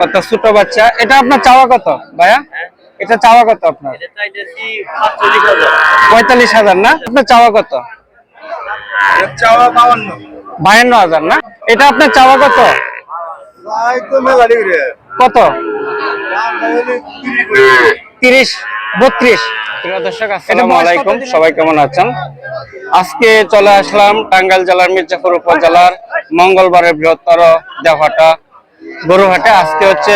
কত ছোট বাচ্চা। এটা আপনার চাওয়া কত ভাইয়া? এটা চাওয়া কত আপনার? পঁয়তাল্লিশ হাজার না? আপনার চাওয়া কত? বায়ান্ন হাজার না? এটা আপনার চাওয়া কত? কত? তিরিশ। বত্রিশ। প্রিয় দর্শক আসসালামু আলাইকুম। সবাই কেমন আছেন? আজকে চলে আসলাম টাঙ্গাইল জেলার মির্জাপুর উপজেলার মঙ্গলবারের বৃহত্তর দেওহাটা গরুহাটে। আজকে হচ্ছে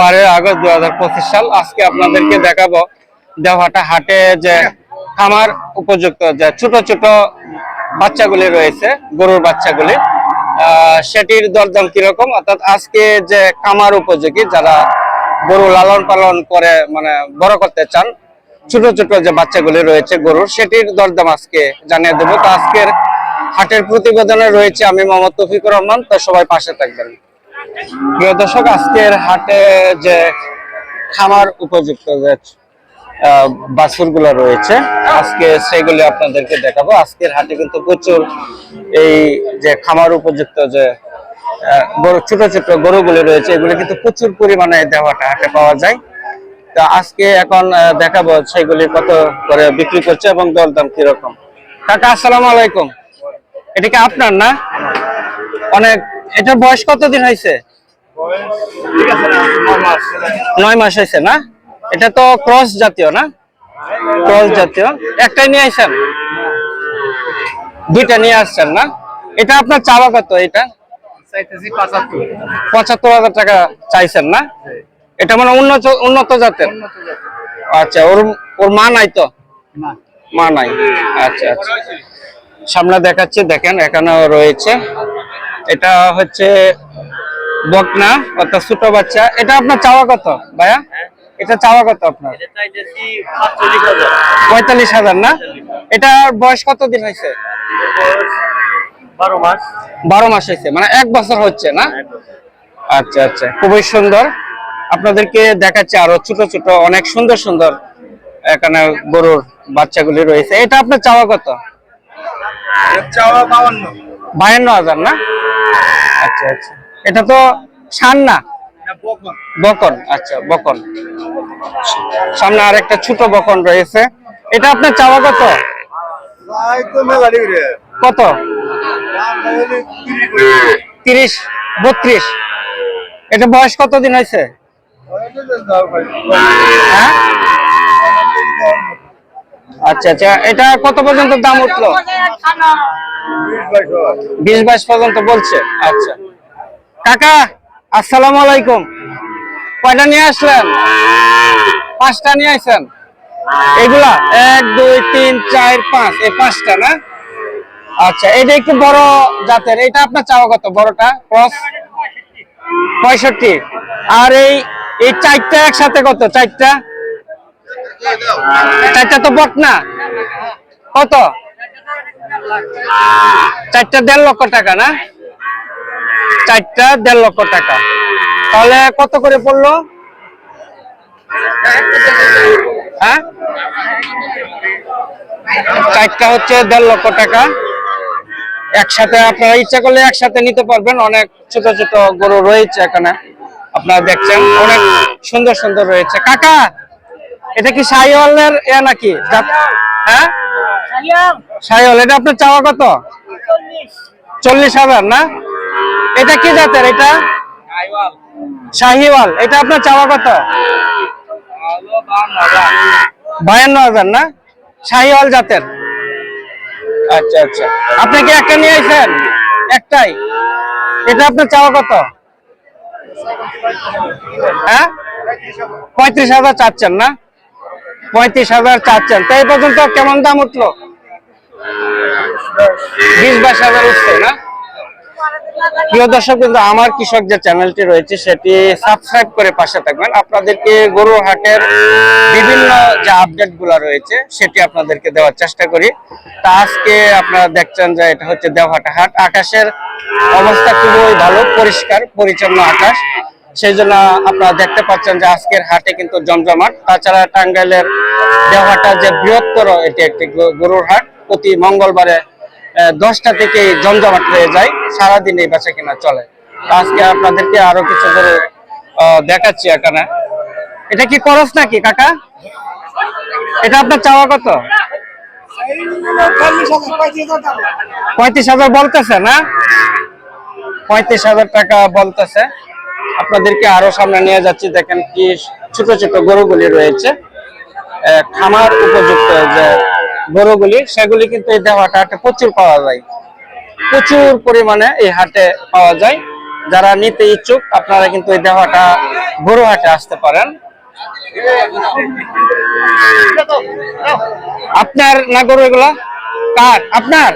বারোই আগস্ট দুই হাজার পঁচিশ সাল। আজকে আপনাদেরকে দেখাবো দেওহাটা হাটে যে খামার উপযুক্ত যে ছোট ছোট বাচ্চাগুলি রয়েছে, গরুর বাচ্চাগুলি। সেটির দরদাম কীরকম? অর্থাৎ আজকে যে খামার উপযোগী যারা গরু লালন পালন করে মানে বড় করতে চান, ছোট ছোট যে বাচ্চাগুলি রয়েছে গরুর, সেটির দরদাম আজকে জানিয়ে দেবো। তো আজকের হাটের প্রতিবেদনে রয়েছে আমি মোহাম্মদ তফিকুর রহমান। তো সবাই পাশে থাকবেন। প্রিয় দর্শক, আজকের হাটে যে খামার উপযুক্ত যে বাছুরগুলো রয়েছে, আজকে আপনাদেরকে দেখাবো। আজকের হাটে কিন্তু প্রচুর এই যে খামার উপযুক্ত যে গরু, ছোট ছোট গরুগুলি রয়েছে, এগুলি কিন্তু প্রচুর পরিমাণে দেওয়াটা হাটে পাওয়া যায়। তা আজকে এখন দেখাবো সেগুলি কত করে বিক্রি করছে এবং দরদাম কীরকম। কাকা, আসসালামু আলাইকুম। এটা কি আপনার না? অনেক এটার বয়স কতদিন হয়েছে? নয় মাস। হয়েছে না? এটা তো ক্রস জাতীয় না? ক্রস জাতীয়। একটাই নিয়ে আসছেন দুইটা নিয়ে আসছেন না? এটা আপনার চাওয়া কত এটা? পঁচাত্তর। হাজার টাকা চাইছেন না? এটা মানে উন্নত উন্নত জাতের? আচ্ছা ওর ওর মা নাই তো। মা নাই। আচ্ছা আচ্ছা। সামনে দেখাচ্ছি, দেখেন, এখানেও রয়েছে। এটা হচ্ছে বকনা অর্থাৎ ছোট বাচ্চা। এটা আপনার চাওয়া কত ভাইয়া? এটা চাওয়া কত আপনার? পঁয়তাল্লিশ হাজার। না? এটার বয়স কতদিন হয়েছে? বারো মাস। হয়েছে মানে এক বছর হচ্ছে না? আচ্ছা আচ্ছা খুবই সুন্দর। আপনাদেরকে দেখাচ্ছে আরও ছোট ছোট অনেক সুন্দর সুন্দর এখানে গরুর বাচ্চাগুলি রয়েছে। এটা আপনার চাওয়া কত? চাওয়া বাউন্ন। বায়ান্ন হাজার না? আচ্ছা আচ্ছা। এটা তো সান না? বকন। আচ্ছা বকন। সামনে আর একটা ছোট বকন রয়েছে। এটা আপনার চাওয়া কত। কত? তিরিশ বত্রিশ। এটা বয়স কতদিন হয়েছে। হ্যাঁ? আচ্ছা আচ্ছা এটা কত পর্যন্ত দাম উঠল? বিশ বাইশ পর্যন্ত বলছে আচ্ছা। কাকা, আসসালামু আলাইকুম। কয়টা নিয়ে আসলেন? পাঁচটা নিয়ে আসছেন এগুলা? এক, দুই, তিন, চার, পাঁচ, এই পাঁচটা, না? আচ্ছা এটা একটু বড় জাতের এটা আপনার চাওয়া কত? বড়টা? ক্রস? পঁয়ষট্টি। আর এই এই চারটা একসাথে কত? চারটা? চারটা তো বট না। কত? চারটা দেড় লক্ষ টাকা না? চারটা দেড় লক্ষ টাকা। তাহলে কত করে পড়ল? হ্যাঁ? চারটা হচ্ছে দেড় লক্ষ টাকা। একসাথে আপনারা ইচ্ছা করলে একসাথে নিতে পারবেন। অনেক ছোট ছোট গরু রয়েছে এখানে। আপনারা দেখছেন, অনেক সুন্দর সুন্দর রয়েছে। কাকা এটা কি শাহিওয়ালের এ নাকি? হ্যাঁ? শাহিওয়াল এটা আপনার চাওয়া কত? চল্লিশ হাজার না? এটা কি জাতের এটা? শাহিওয়াল এটা আপনার চাওয়া কত? বায়ান্ন হাজার না? শাহিওয়াল জাতের। আচ্ছা আচ্ছা। আপনি কি একটা নিয়ে আসেন একটাই। এটা আপনার চাওয়া কত? হ্যাঁ? পঁয়ত্রিশ হাজার চাচ্ছেন না? পঁয়ত্রিশ হাজার চাচ্ছেন। তো এই পর্যন্ত কেমন দাম উঠল? বিশ বাইশ হাজার উঠছে না? প্রিয় দর্শক, কিন্তু আমার কৃষক যে চ্যানেলটি রয়েছে, সেটি সাবস্ক্রাইব করে পাশে থাকবেন। আপনাদেরকে গরুর হাটের বিভিন্ন যে আপডেটগুলা রয়েছে, সেটি আপনাদেরকে দেওয়ার চেষ্টা করি। তা আজকে আপনারা দেখছেন যে এটা হচ্ছে দেওহাটা হাট। আকাশের অবস্থা খুবই ভালো, পরিষ্কার, পরিচ্ছন্ন আকাশ। সেই জন্য আপনারা দেখতে পাচ্ছেন যে আজকের হাটে কিন্তু জমজমাট। তাছাড়া টাঙ্গাইলের দেওহাটা যে বৃহত্তর এটি একটি গরুর হাট প্রতি মঙ্গলবারে দশটা থেকে জমজমাট হয়ে যায় সারাদিন এই বেচা কিনা চলে। আজকে আপনাদেরকে আরও কিছু আহ, দেখাচ্ছি এখানে। এটা কি খরচ নাকি কাকা? এটা আপনার চাওয়া কত? পঁয়ত্রিশ হাজার বলতেছে না? পঁয়ত্রিশ হাজার টাকা বলতেছে। আপনাদেরকে আরও সামনে নিয়ে যাচ্ছি। দেখেন কি ছোট ছোট গরুগুলি রয়েছে। খামার উপযুক্ত যে গরুগুলি, সেগুলি কিন্তু এই দেওয়াটা হাটে প্রচুর পাওয়া যায়। প্রচুর পরিমাণে এই হাটে পাওয়া যায়। যারা নিতে ইচ্ছুক, আপনারা কিন্তু এই দেওয়াটা গরু হাটে আসতে পারেন। আপনার না গরু এগুলা? কার? আপনার?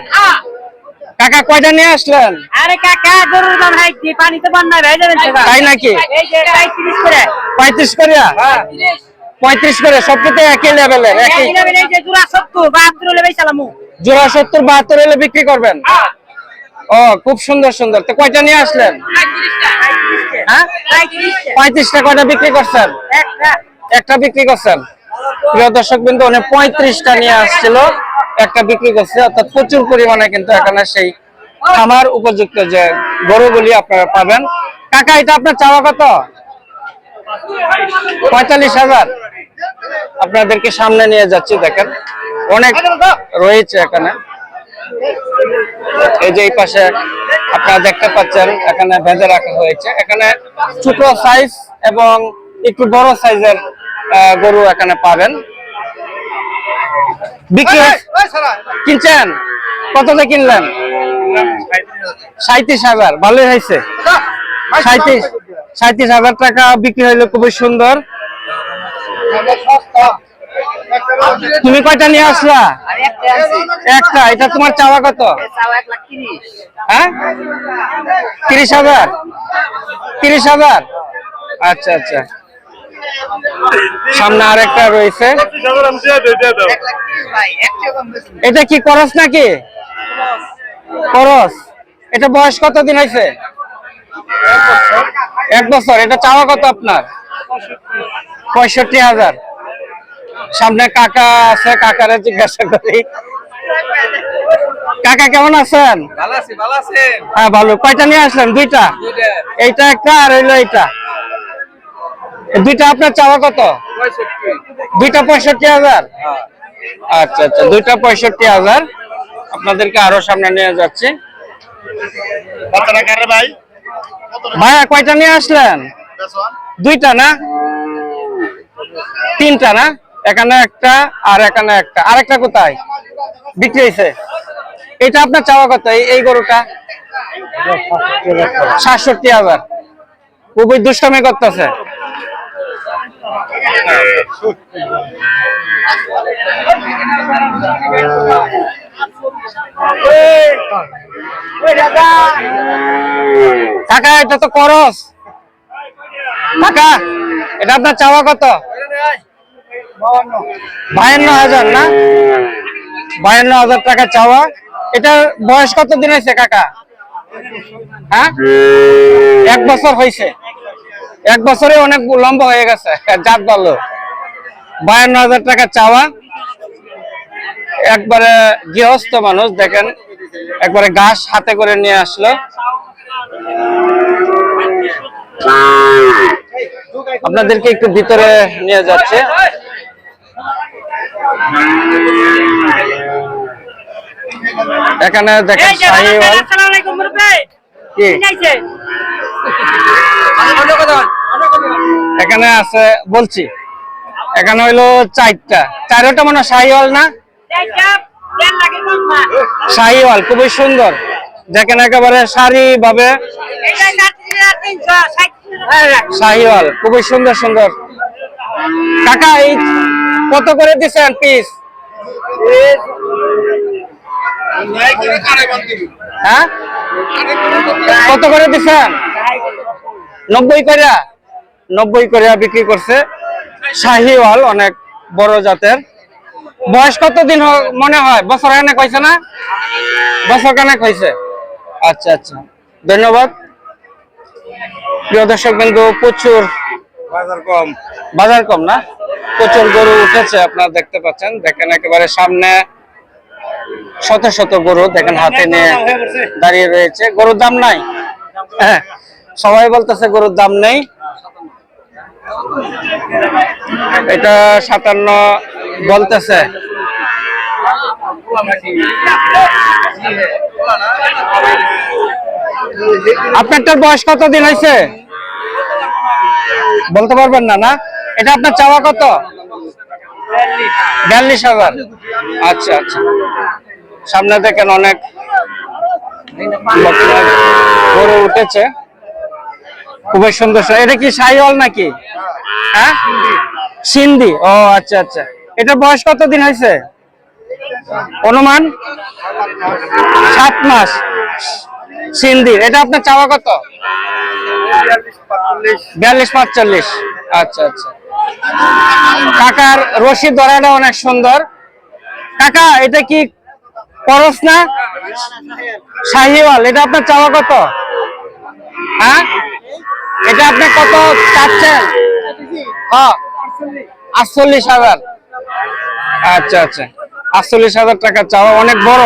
কাকা কয়টা নিয়ে আসলেন? আরে কাকা গরুর দাম হাইছি পানিতে বান্না ভেজে যাবেন তাই নাকি? এই যে 35 করে। পঁয়ত্রিশ করিয়া পঁয়ত্রিশ করে সবকিছু একই লেভেলের একই। জোড়া 70 72 হলে বেচালামু জোড়া সত্তর বাহাত্তর হলে বিক্রি করবেন? ও খুব সুন্দর সুন্দর। তো কয়টা নিয়ে আসলেন? হ্যাঁ? পঁয়ত্রিশটা কয়টা বিক্রি করছেন? একটা। একটা বিক্রি করছেন। প্রিয় দর্শক বিন্দু উনি পঁয়ত্রিশটা নিয়ে আসছিল। একটা বিক্রি করছে, অর্থাৎ প্রচুর পরিমাণে কিন্তু এখানে সেই খামার উপযুক্ত যে গরুগুলি আপনারা পাবেন। কাকা, এটা আপনার চাওয়া কত? পঁয়তাল্লিশ হাজার। আপনাদেরকে সামনে নিয়ে যাচ্ছি, দেখেন। অনেক রয়েছে এখানে। এই যে এই পাশে আপনারা দেখতে পাচ্ছেন, এখানে ভেজে রাখা হয়েছে। এখানে ছোট সাইজ এবং একটু বড় সাইজের গরু এখানে পাবেন। বিক্রি কিনছেন? কততে কিনলেন? সাঁত্রিশ হাজার ভালোই হয়েছে। সাঁত্রিশ সাঁত্রিশ হাজার টাকা বিক্রি হইল খুবই সুন্দর। তুমি কয়টা নিয়ে আসলা? একটা এটা তোমার চাওয়া কত? চাও 1 লাখ 30 হ্যাঁ? তিরিশ হাজার? তিরিশ হাজার? আচ্ছা আচ্ছা। সামনে আরেকটা রয়েছে। একটা বেশি এটা কি করস নাকি? করস। এটা বয়স কত দিন হয়েছে? এক বছর। এটা চাওয়া কত আপনার? পঁয়ষট্টি হাজার। সামনে কাকা আছে কাকারে জিজ্ঞাসা করি। কাকা কেমন আছেন? হ্যাঁ ভালো। কয়টা নিয়ে আসলেন? দুইটা? এইটা একটা আর হইল এইটা? এই দুইটা আপনার চাওয়া কত? দুইটা পঁয়ষট্টি হাজার? আচ্ছা আচ্ছা দুইটা পঁয়ষট্টি হাজার। আপনাদেরকে আরও সামনে নিয়ে যাচ্ছি। ভাই? ভাইয়া কয়টা নিয়ে আসলেন? দুইটা না? তিনটা না? এখানে একটা আর এখানে একটা। আর একটা কোথায়? বিক্রি হয়েছে। এটা আপনার চাওয়া কত? এই- এই গরুটা? সাতষট্টি হাজার। খুবই দুষ্টামি করতেছে। কাকা, এটা তো করস। কাকা, এটা আপনার চাওয়া কত? বায়ান্ন হাজার, না? বায়ান্ন হাজার টাকা চাওয়া। এটা বয়স কত দিন হয়েছে, কাকা? হ্যাঁ? এক বছর হয়েছে। এক বছরে অনেক লম্বা হয়ে গেছে জাত ভালো বায়ান্ন হাজার টাকা চাওয়া। একবারে গৃহস্থ মানুষ দেখেন একবারে ঘাস হাতে করে নিয়ে আসলো। আপনাদেরকে একটু ভিতরে নিয়ে যাচ্ছে। এখানে দেখেন শাহিওয়াল। কি? এখানে আছে, বলছি, এখানে হইল চারটা। চারটা মানে শাহিওয়াল না? এইটা 1 লাখের কম না শাহিওয়াল, খুবই সুন্দর। দেখেন একেবারে সারি ভাবে শাহিওয়াল, খুবই সুন্দর সুন্দর। কাকা, এই কত করে দিচ্ছেন পিস হ্যাঁ? কত করে দিচ্ছেন? নব্বই করে নব্বই করে বিক্রি করছে। শাহিওয়াল অনেক বড় জাতের। বয়স কতদিন মনে হয়? বছর খানেক হয়েছে না? বছর খানেক হয়েছে। আচ্ছা আচ্ছা। ধন্যবাদ। প্রিয় দর্শক বিন্দু প্রচুর বাজার কম। বাজার কম না? প্রচুর গরু উঠেছে আপনারা দেখতে পাচ্ছেন। দেখেন একেবারে সামনে শত শত গরু দেখেন হাতে নিয়ে দাঁড়িয়ে রয়েছে। গরুর দাম নাই? হ্যাঁ সবাই বলতেছে গরুর দাম নেই। এটা সাতান্ন বলতেছে। আপনারটার বয়স কত দিন হয়েছে? বলতে পারবেন না না? এটা আপনার চাওয়া কত? বিয়াল্লিশ হাজার। আচ্ছা আচ্ছা। সামনে দেখেন অনেক গরু উঠেছে। খুবই সুন্দর। এটা কি সাইওয়াল নাকি? হ্যাঁ? সিন্ধি। ও আচ্ছা আচ্ছা। এটা বয়স কত দিন হয়েছে? অনুমান? সাত মাস। সিন্ধি। এটা আপনার চাওয়া কত? বিয়াল্লিশ পাঁচচল্লিশ। আচ্ছা আচ্ছা। কাকার রশি ধরাটা অনেক সুন্দর। কাকা, এটা কি করস না? শাহিওয়াল। এটা আপনার চাওয়া কত? হ্যাঁ? এটা আপনি কত চাচ্ছেন? হ্যাঁ আটচল্লিশ হাজার। আচ্ছা আচ্ছা। আটচল্লিশ হাজার টাকা চাওয়া অনেক বড়।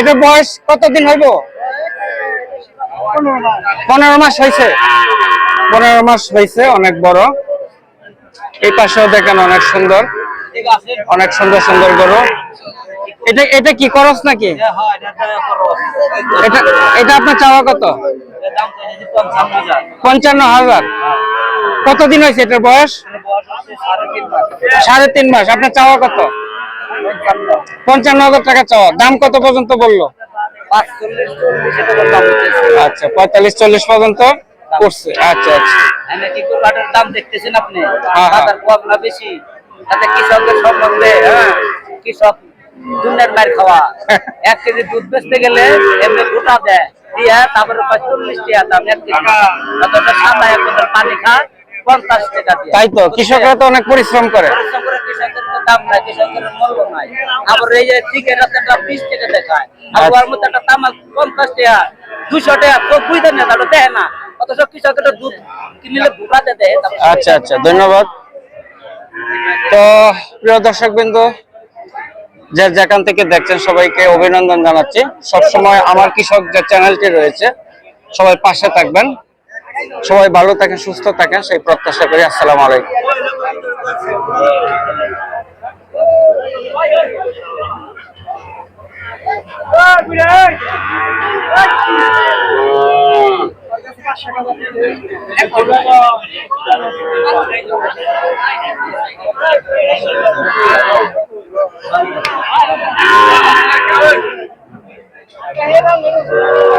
এটা বয়স কতদিন হইব? পনেরো মাস হয়েছে পনেরো মাস হয়েছে অনেক বড়। এই পাশেও দেখেন অনেক সুন্দর। অনেক সুন্দর সুন্দর গরু। এটা এটা কি করস নাকি? এটা এটা আপনার চাওয়া কত? পঞ্চান্ন হাজার। কতদিন হয়েছে এটার বয়স? সাড়ে তিন মাস। আপনার চাওয়া কত? পঞ্চান্ন হাজার টাকা চাওয়া। দাম কত পর্যন্ত বলল? আচ্ছা পঁয়তাল্লিশ চল্লিশ পর্যন্ত করছে। আচ্ছা আচ্ছা। দাম দেখতেছেন আপনি? হ্যাঁ। বেশি? কৃষকের সম্বন্ধে হ্যাঁ, কৃষক দুধের মার খাওয়া। এক কেজি দুধ বেচতে গেলে এমনি গোটা দেয়। দিয়া তারপরে পাঁচ চল্লিশ টাকা দাম এক কেজি। ঠান্ডা এক পানি খায় পঞ্চাশ টাকা দিয়ে। তাই তো কৃষকরা তো অনেক পরিশ্রম করে। পরিশ্রম করে কৃষকের দাম নাই কৃষকের মূল্য নাই। আবার এই যে চিকেন একটা বিশ টাকা দেখায়। ওর মধ্যে একটা তামাক পঞ্চাশ টাকা দুশো টাকা তো বুঝতে না তাহলে দেয় না। অথচ কৃষকের দুধ কিনলে দেয় আচ্ছা আচ্ছা ধন্যবাদ। তো প্রিয় দর্শক বিন্দু যে যেখান থেকে দেখছেন সবাইকে অভিনন্দন জানাচ্ছি। সবসময় আমার কৃষক যে চ্যানেলটি রয়েছে, সবাই পাশে থাকবেন। সবাই ভালো থাকেন, সুস্থ থাকেন, সেই প্রত্যাশা করি। আসসালাম আলাইকুম। Thank you.